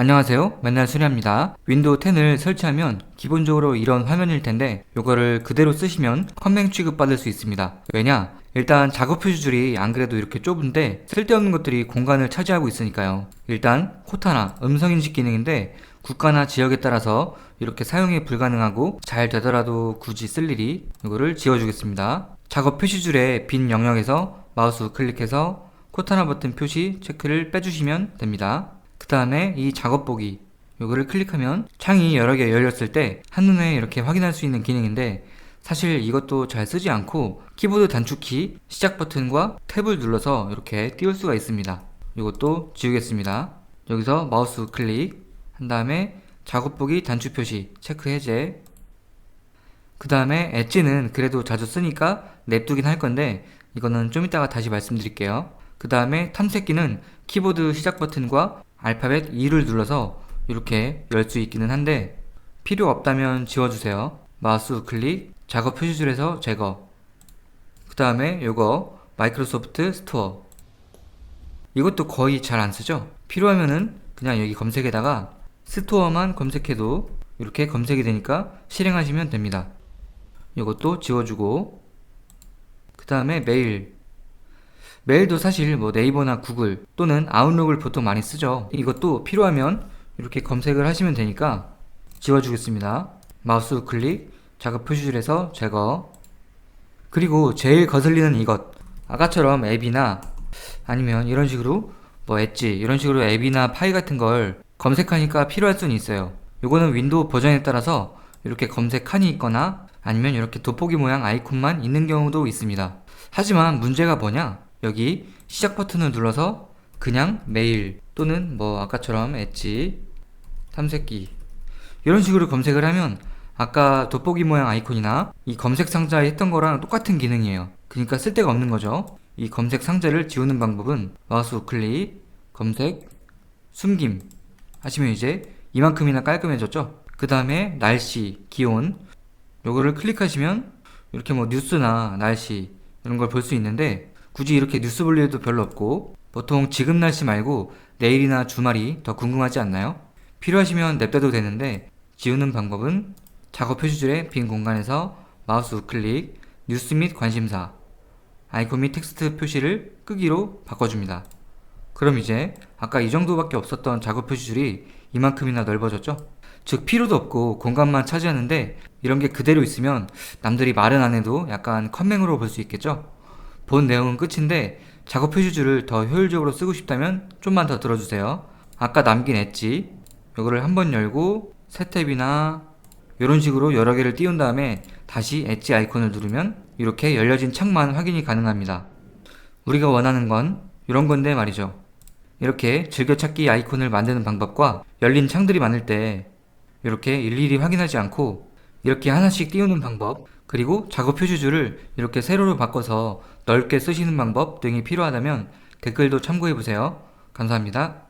안녕하세요. 맨날 수리합니다. 윈도우 10을 설치하면 기본적으로 이런 화면일 텐데 요거를 그대로 쓰시면 컴맹 취급받을 수 있습니다. 왜냐? 일단 작업 표시줄이 안 그래도 이렇게 좁은데 쓸데없는 것들이 공간을 차지하고 있으니까요. 일단 코타나 음성 인식 기능인데 국가나 지역에 따라서 이렇게 사용이 불가능하고 잘 되더라도 굳이 쓸 일이 이거를 지워주겠습니다. 작업 표시줄의 빈 영역에서 마우스 우클릭해서 코타나 버튼 표시 체크를 빼주시면 됩니다. 그 다음에 이 작업 보기 요거를 클릭하면 창이 여러 개 열렸을 때 한눈에 이렇게 확인할 수 있는 기능인데 사실 이것도 잘 쓰지 않고 키보드 단축키 시작 버튼과 탭을 눌러서 이렇게 띄울 수가 있습니다. 이것도 지우겠습니다. 여기서 마우스 클릭 한 다음에 작업 보기 단축 표시 체크 해제 그 다음에 엣지는 그래도 자주 쓰니까 냅두긴 할 건데 이거는 좀 이따가 다시 말씀드릴게요. 그 다음에 탐색기는 키보드 시작 버튼과 알파벳 2를 눌러서 이렇게 열 수 있기는 한데 필요 없다면 지워주세요. 마우스 우클릭, 작업 표시줄에서 제거. 그 다음에 요거 마이크로소프트 스토어. 이것도 거의 잘 안 쓰죠? 필요하면은 그냥 여기 검색에다가 스토어만 검색해도 이렇게 검색이 되니까 실행하시면 됩니다. 이것도 지워주고 그 다음에 메일 메일도 사실 뭐 네이버나 구글 또는 아웃룩을 보통 많이 쓰죠 이것도 필요하면 이렇게 검색을 하시면 되니까 지워주겠습니다 마우스 우클릭 작업 표시줄에서 제거 그리고 제일 거슬리는 이것 아까처럼 앱이나 아니면 이런 식으로 뭐 엣지 이런 식으로 앱이나 파일 같은 걸 검색하니까 필요할 수는 있어요 요거는 윈도우 버전에 따라서 이렇게 검색 칸이 있거나 아니면 이렇게 돋보기 모양 아이콘만 있는 경우도 있습니다. 하지만 문제가 뭐냐? 여기 시작 버튼을 눌러서 그냥 메일 또는 뭐 아까처럼 엣지, 탐색기 이런 식으로 검색을 하면 아까 돋보기 모양 아이콘이나 이 검색 상자에 했던 거랑 똑같은 기능이에요. 그러니까 쓸데가 없는 거죠. 이 검색 상자를 지우는 방법은 마우스 우클릭, 검색, 숨김 하시면 이제 이만큼이나 깔끔해졌죠? 그 다음에 날씨, 기온 요거를 클릭하시면 이렇게 뭐 뉴스나 날씨 이런 걸 볼 수 있는데 굳이 이렇게 뉴스 볼 일도 별로 없고 보통 지금 날씨 말고 내일이나 주말이 더 궁금하지 않나요? 필요하시면 냅둬도 되는데 지우는 방법은 작업 표시줄의 빈 공간에서 마우스 우클릭 뉴스 및 관심사 아이콘 및 텍스트 표시를 끄기로 바꿔줍니다. 그럼 이제 아까 이 정도밖에 없었던 작업 표시줄이 이만큼이나 넓어졌죠? 즉 필요도 없고 공간만 차지하는데 이런 게 그대로 있으면 남들이 말은 안 해도 약간 컴맹으로 볼 수 있겠죠? 본 내용은 끝인데 작업 표시줄을 더 효율적으로 쓰고 싶다면 좀만 더 들어주세요. 아까 남긴 엣지 이거를 한번 열고 새 탭이나 이런 식으로 여러 개를 띄운 다음에 다시 엣지 아이콘을 누르면 이렇게 열려진 창만 확인이 가능합니다. 우리가 원하는 건 이런 건데 말이죠. 이렇게 즐겨찾기 아이콘을 만드는 방법과 열린 창들이 많을 때 이렇게 일일이 확인하지 않고 이렇게 하나씩 띄우는 방법 그리고 작업 표시줄을 이렇게 세로로 바꿔서 넓게 쓰시는 방법 등이 필요하다면 댓글도 참고해보세요. 감사합니다.